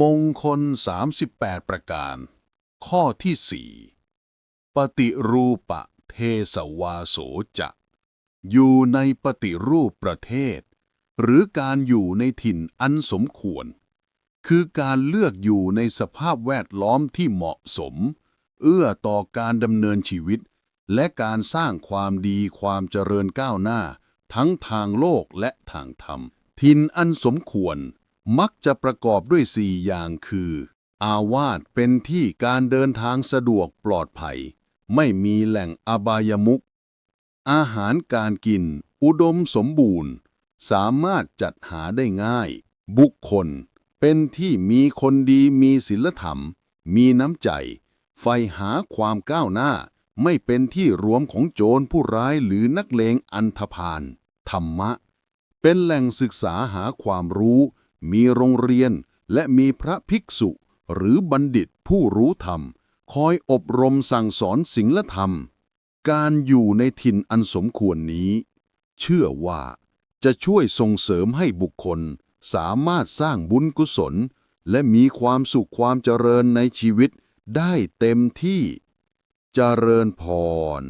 มงคล 38 ประการ ข้อที่สี่ปฏิรูปะเทสวาโสจะอยู่ในปฏิรูปประเทศ หรือการอยู่ในถิ่นอันสมควร คือการเลือกอยู่ในสภาพแวดล้อมที่เหมาะสม เอื้อต่อการดำเนินชีวิต และการสร้างความดีความเจริญก้าวหน้า ทั้งทางโลกและทางธรรม ถิ่นอันสมควร มักจะประกอบด้วยสี่อย่างคือ อาวาสเป็นที่การเดินทางสะดวกปลอดภัย ไม่มีแหล่งอบายมุขอาหารการกิน อุดมสมบูรณ์ สามารถจัดหาได้ง่าย บุคคล เป็นที่มีคนดีมีศีลธรรม มีน้ำใจใฝ่หาความก้าวหน้า ไม่เป็นที่รวมของโจรผู้ร้ายหรือนักเลงอันธพาลธรรมะ เป็นแหล่งศึกษาหาความรู้ มีโรงเรียน และมีพระภิกษุ หรือบัณฑิตผู้รู้ธรรม คอยอบรมสั่งสอนศีลธรรม การอยู่ในถิ่นอันสมควรนี้ เชื่อว่าจะช่วยส่งเสริมให้บุคคลสามารถสร้างบุญกุศล และมีความสุขความเจริญในชีวิตได้เต็มที่ เจริญพร